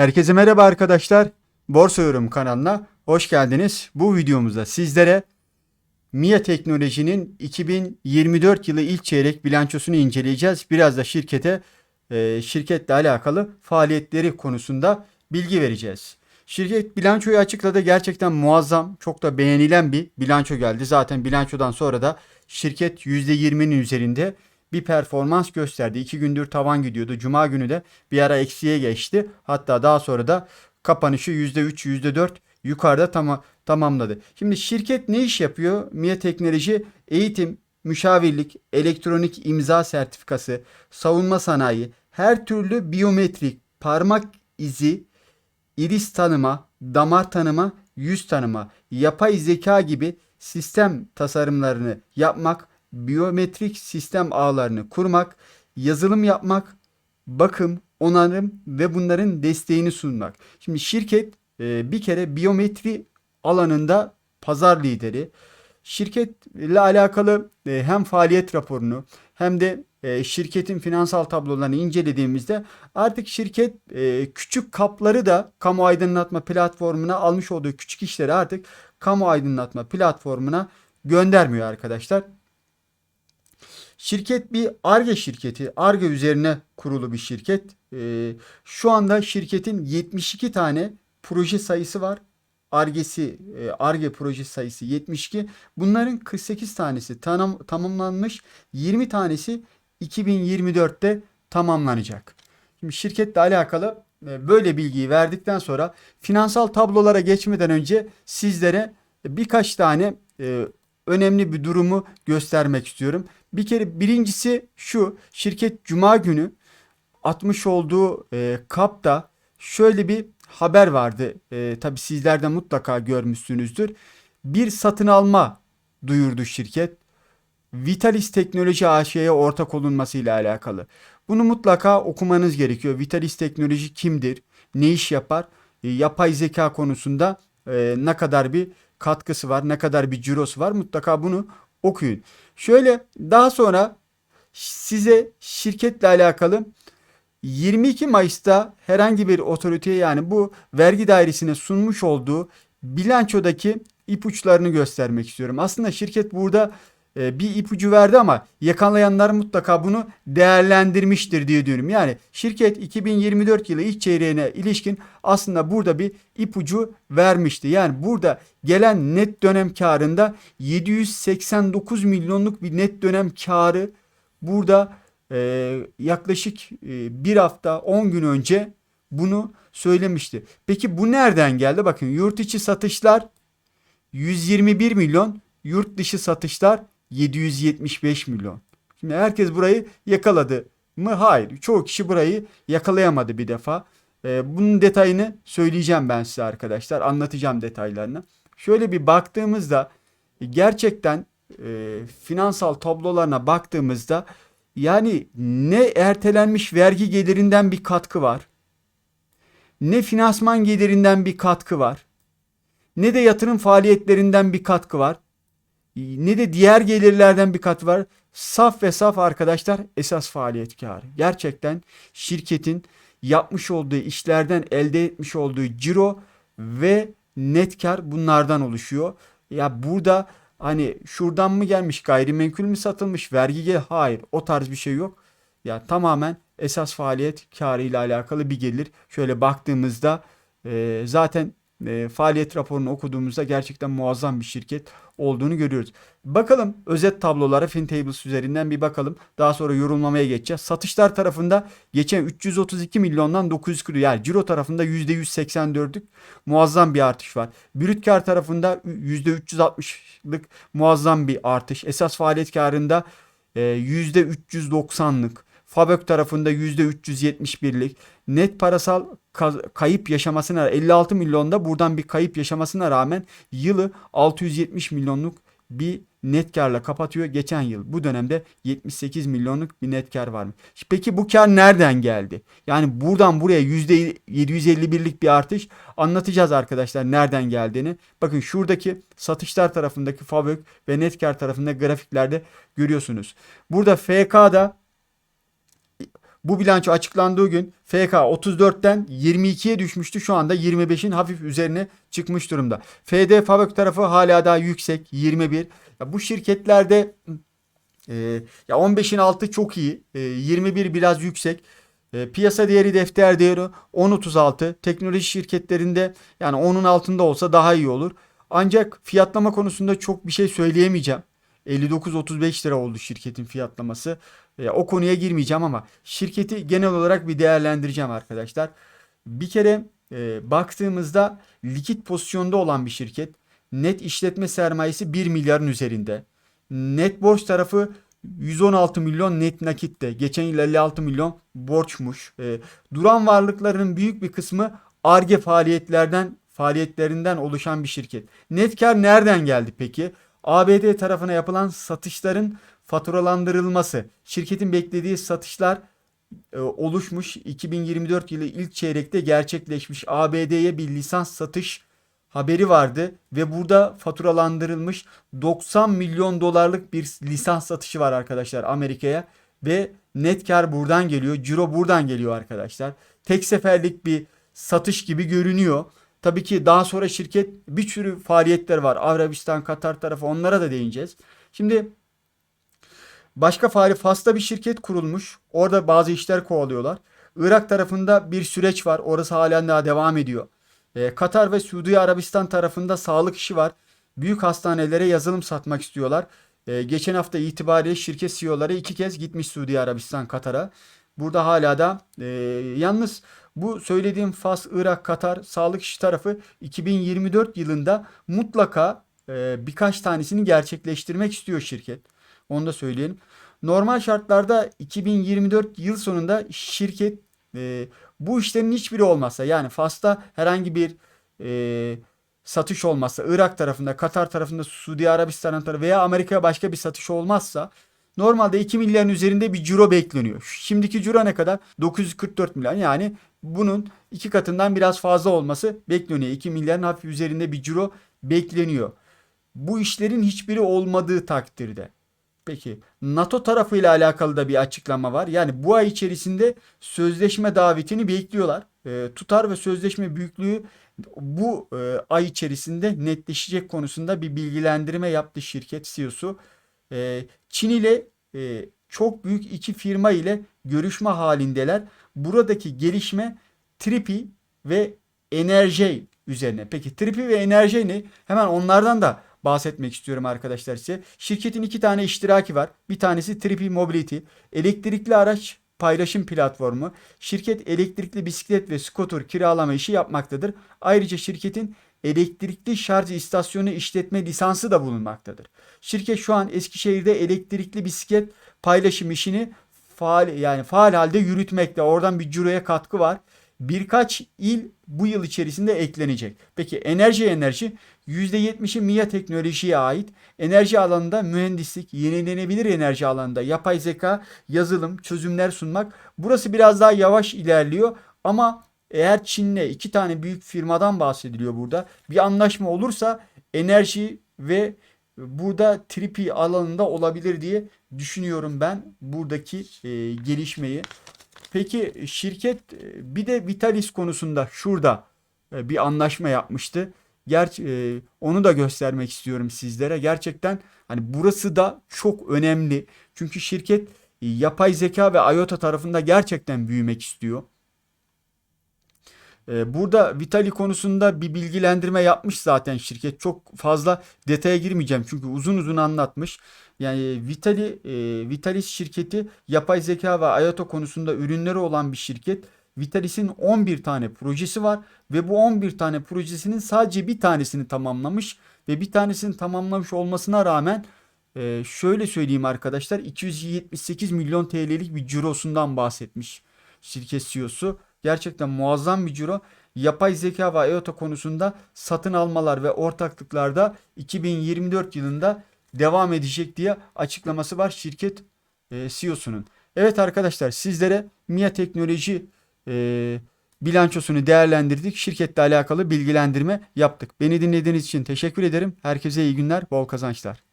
Herkese merhaba arkadaşlar. Borsa Yorum kanalına hoş geldiniz. Bu videomuzda sizlere MIA Teknoloji'nin 2024 yılı ilk çeyrek bilançosunu inceleyeceğiz. Biraz da şirkete, e, şirketle alakalı faaliyetleri konusunda bilgi vereceğiz. Şirket bilançoyu açıkladı. Gerçekten muazzam, çok da beğenilen bir bilanço geldi. Zaten bilançodan sonra da şirket %20'nin üzerinde bir performans gösterdi. İki gündür tavan gidiyordu. Cuma günü de bir ara eksiye geçti. Hatta daha sonra da kapanışı %3, %4 yukarıda tama tamamladı. Şimdi şirket ne iş yapıyor? MIA Teknoloji eğitim, müşavirlik, elektronik imza sertifikası, savunma sanayi, her türlü biyometrik, parmak izi, iris tanıma, damar tanıma, yüz tanıma, yapay zeka gibi sistem tasarımlarını yapmak, biyometrik sistem ağlarını kurmak, yazılım yapmak, bakım, onarım ve bunların desteğini sunmak. Şimdi şirket e, bir kere biyometri alanında pazar lideri. Şirketle alakalı e, hem faaliyet raporunu hem de e, şirketin finansal tablolarını incelediğimizde artık şirket küçük kapları da kamu aydınlatma platformuna almış olduğu küçük işleri artık kamu aydınlatma platformuna göndermiyor arkadaşlar. Şirket bir ARGE şirketi. ARGE üzerine kurulu bir şirket. Ee, şu anda şirketin 72 tane proje sayısı var. ARGE'si, e, ARGE proje sayısı 72. Bunların 48 tanesi tanım, tamamlanmış. 20 tanesi 2024'te tamamlanacak. Şimdi şirketle alakalı e, böyle bilgiyi verdikten sonra finansal tablolara geçmeden önce sizlere birkaç tane e, önemli bir durumu göstermek istiyorum. Bir kere birincisi şu şirket cuma günü atmış olduğu e, kapta şöyle bir haber vardı. E, tabii sizler de mutlaka görmüşsünüzdür. Bir satın alma duyurdu şirket. Vitalis Teknoloji AŞ'ye ortak olunması ile alakalı. Bunu mutlaka okumanız gerekiyor. Vitalis Teknoloji kimdir? Ne iş yapar? E, yapay zeka konusunda e, ne kadar bir katkısı var, ne kadar bir cirosu var mutlaka bunu okuyun. Şöyle daha sonra size şirketle alakalı 22 Mayıs'ta herhangi bir otoriteye yani bu vergi dairesine sunmuş olduğu bilançodaki ipuçlarını göstermek istiyorum. Aslında şirket burada bir ipucu verdi ama yakalayanlar mutlaka bunu değerlendirmiştir diye diyorum. Yani şirket 2024 yılı ilk çeyreğine ilişkin aslında burada bir ipucu vermişti. Yani burada gelen net dönem karında 789 milyonluk bir net dönem karı burada e, yaklaşık e, bir hafta 10 gün önce bunu söylemişti. Peki bu nereden geldi? Bakın yurt içi satışlar 121 milyon, yurt dışı satışlar 775 milyon. Şimdi herkes burayı yakaladı mı? Hayır. Çoğu kişi burayı yakalayamadı bir defa. Ee, bunun detayını söyleyeceğim ben size arkadaşlar. Anlatacağım detaylarını. Şöyle bir baktığımızda gerçekten e, finansal tablolarına baktığımızda yani ne ertelenmiş vergi gelirinden bir katkı var. Ne finansman gelirinden bir katkı var. Ne de yatırım faaliyetlerinden bir katkı var ne de diğer gelirlerden bir kat var. Saf ve saf arkadaşlar esas faaliyet karı. Gerçekten şirketin yapmış olduğu işlerden elde etmiş olduğu ciro ve net kar bunlardan oluşuyor. Ya burada hani şuradan mı gelmiş gayrimenkul mü satılmış vergi gel hayır o tarz bir şey yok. Ya tamamen esas faaliyet karı ile alakalı bir gelir. Şöyle baktığımızda e, zaten e, faaliyet raporunu okuduğumuzda gerçekten muazzam bir şirket olduğunu görüyoruz. Bakalım özet tablolara FinTables üzerinden bir bakalım. Daha sonra yorumlamaya geçeceğiz. Satışlar tarafında geçen 332 milyondan 940 yani ciro tarafında %184'lük muazzam bir artış var. Brüt kar tarafında %360'lık muazzam bir artış. Esas faaliyet karında %390'lık. Fabök tarafında %371'lik net parasal kayıp yaşamasına 56 milyonda buradan bir kayıp yaşamasına rağmen yılı 670 milyonluk bir net karla kapatıyor geçen yıl. Bu dönemde 78 milyonluk bir net kar var mı? Peki bu kar nereden geldi? Yani buradan buraya %751'lik bir artış anlatacağız arkadaşlar nereden geldiğini. Bakın şuradaki satışlar tarafındaki fabrik ve net kar tarafında grafiklerde görüyorsunuz. Burada FK'da Bu bilanço açıklandığı gün FK 34'ten 22'ye düşmüştü. Şu anda 25'in hafif üzerine çıkmış durumda. FD Fabrik tarafı hala daha yüksek 21. Ya bu şirketlerde e, ya 15'in altı çok iyi. E, 21 biraz yüksek. E, piyasa değeri defter değeri 10.36. Teknoloji şirketlerinde yani 10'un altında olsa daha iyi olur. Ancak fiyatlama konusunda çok bir şey söyleyemeyeceğim. 59.35 lira oldu şirketin fiyatlaması. E, o konuya girmeyeceğim ama şirketi genel olarak bir değerlendireceğim arkadaşlar. Bir kere e, baktığımızda likit pozisyonda olan bir şirket. Net işletme sermayesi 1 milyarın üzerinde. Net borç tarafı 116 milyon net nakitte. Geçen yıl 56 milyon borçmuş. E, duran varlıklarının büyük bir kısmı ARGE faaliyetlerden faaliyetlerinden oluşan bir şirket. Net kar nereden geldi peki? ABD tarafına yapılan satışların faturalandırılması. Şirketin beklediği satışlar e, oluşmuş. 2024 yılı ilk çeyrekte gerçekleşmiş ABD'ye bir lisans satış haberi vardı ve burada faturalandırılmış 90 milyon dolarlık bir lisans satışı var arkadaşlar Amerika'ya ve net kar buradan geliyor. Ciro buradan geliyor arkadaşlar. Tek seferlik bir satış gibi görünüyor. Tabii ki daha sonra şirket bir sürü faaliyetler var. Arabistan, Katar tarafı onlara da değineceğiz. Şimdi başka faali Fas'ta bir şirket kurulmuş. Orada bazı işler kovalıyorlar. Irak tarafında bir süreç var. Orası halen daha devam ediyor. Ee, Katar ve Suudi Arabistan tarafında sağlık işi var. Büyük hastanelere yazılım satmak istiyorlar. Ee, geçen hafta itibariyle şirket CEO'ları iki kez gitmiş Suudi Arabistan, Katar'a. Burada hala da e, yalnız bu söylediğim Fas, Irak, Katar sağlık işi tarafı 2024 yılında mutlaka e, birkaç tanesini gerçekleştirmek istiyor şirket. Onu da söyleyelim. Normal şartlarda 2024 yıl sonunda şirket e, bu işlerin hiçbiri olmazsa yani Fas'ta herhangi bir e, satış olmazsa Irak tarafında, Katar tarafında, Suudi Arabistan tarafında veya Amerika'ya başka bir satış olmazsa normalde 2 milyarın üzerinde bir ciro bekleniyor. Şimdiki ciro ne kadar? 944 milyon yani bunun iki katından biraz fazla olması bekleniyor. 2 milyarın hafif üzerinde bir ciro bekleniyor. Bu işlerin hiçbiri olmadığı takdirde. Peki NATO tarafıyla alakalı da bir açıklama var. Yani bu ay içerisinde sözleşme davetini bekliyorlar. E, tutar ve sözleşme büyüklüğü bu e, ay içerisinde netleşecek konusunda bir bilgilendirme yaptı şirket CEO'su. E, Çin ile e, çok büyük iki firma ile görüşme halindeler. Buradaki gelişme Tripi ve Enerji üzerine. Peki Tripi ve Enerji ne? Hemen onlardan da bahsetmek istiyorum arkadaşlar size. Şirketin iki tane iştiraki var. Bir tanesi Tripi Mobility. Elektrikli araç paylaşım platformu. Şirket elektrikli bisiklet ve scooter kiralama işi yapmaktadır. Ayrıca şirketin elektrikli şarj istasyonu işletme lisansı da bulunmaktadır. Şirket şu an Eskişehir'de elektrikli bisiklet paylaşım işini faal yani faal halde yürütmekte. Oradan bir ciroya katkı var. Birkaç il bu yıl içerisinde eklenecek. Peki enerji enerji %70'i MIA teknolojiye ait. Enerji alanında mühendislik, yenilenebilir enerji alanında yapay zeka, yazılım, çözümler sunmak. Burası biraz daha yavaş ilerliyor ama eğer Çin'le iki tane büyük firmadan bahsediliyor burada. Bir anlaşma olursa enerji ve burada tripi alanında olabilir diye düşünüyorum ben buradaki e, gelişmeyi. Peki şirket e, bir de Vitalis konusunda şurada e, bir anlaşma yapmıştı. Gerçi e, onu da göstermek istiyorum sizlere. Gerçekten hani burası da çok önemli. Çünkü şirket e, yapay zeka ve IoT tarafında gerçekten büyümek istiyor. E, burada Vitali konusunda bir bilgilendirme yapmış zaten şirket. Çok fazla detaya girmeyeceğim çünkü uzun uzun anlatmış. Yani Vitali, e, Vitalis şirketi yapay zeka ve IoT konusunda ürünleri olan bir şirket. Vitalis'in 11 tane projesi var ve bu 11 tane projesinin sadece bir tanesini tamamlamış ve bir tanesini tamamlamış olmasına rağmen e, şöyle söyleyeyim arkadaşlar 278 milyon TL'lik bir cirosundan bahsetmiş şirket CEO'su. Gerçekten muazzam bir ciro. Yapay zeka ve IoT konusunda satın almalar ve ortaklıklarda 2024 yılında devam edecek diye açıklaması var şirket e, CEO'sunun. Evet arkadaşlar sizlere MIA Teknoloji e, bilançosunu değerlendirdik. Şirketle alakalı bilgilendirme yaptık. Beni dinlediğiniz için teşekkür ederim. Herkese iyi günler, bol kazançlar.